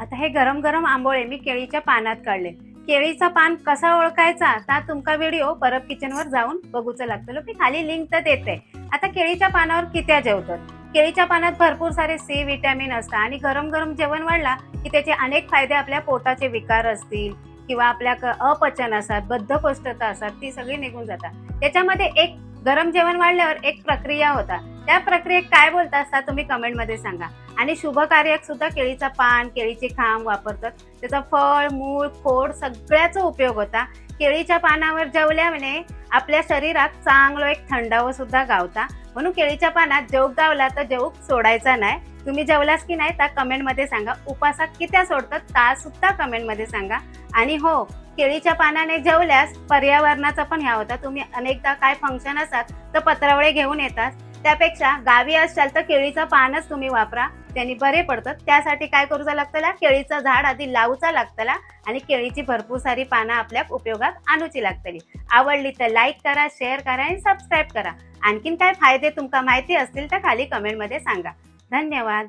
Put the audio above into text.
आता हे गरम गरम आंबोळे मी केळीच्या पानात काढले. केळीचा पान कसा ओळखायचा ता तुमका व्हिडिओ परब किचनवर जाऊन बघूच लागतो. मी खाली लिंक तर देते. आता केळीच्या पानावर कित्या जेवतात? केळीच्या पानात भरपूर सारे सी विटॅमिन असतात आणि गरम गरम जेवण वाढला की त्याचे अनेक फायदे आपल्या पोटाचे विकार असतील किंवा आपल्या अपचन असतात बद्धकोष्ठता असतात ती सगळी निघून जातात. त्याच्यामध्ये एक गरम जेवण वाढल्यावर एक प्रक्रिया होता. त्या प्रक्रियेत काय बोलता असता तुम्ही कमेंटमध्ये सांगा. आणि शुभ कार्यात सुद्धा केळीचा पान केळीचे खांब वापरतात. त्याचा फळ मूळ खोड सगळ्याचा उपयोग होता. केळीच्या पानावर जेवल्याने आपल्या शरीरात चांगलं एक थंडावं सुद्धा गावता. म्हणून केळीच्या पानात जेवक गावला तर जेवक सोडायचा नाही. तुम्ही जेवलास की नाही त्या कमेंटमध्ये सांगा. उपासात कित्या सोडतात ता सुद्धा कमेंटमध्ये सांगा. आणि हो केळीच्या पानाने जेवल्यास पर्यावरणाचा पण ह्या होता. तुम्ही अनेकदा काय फंक्शन असतात तर पत्रावळे घेऊन येतात. त्यापेक्षा गावी असाल तर केळीचं पानच तुम्ही वापरा. त्यांनी बरे पडतात. त्यासाठी काय करूचा लागतला? केळीचं झाड आधी लावूचा लागतला आणि केळीची भरपूर सारी पानं आपल्या उपयोगात आणूची लागतली. आवडली तर लाईक करा शेअर करा आणि सबस्क्राईब करा. आणखीन काय फायदे तुमका माहिती असतील तर खाली कमेंटमध्ये सांगा. धन्यवाद.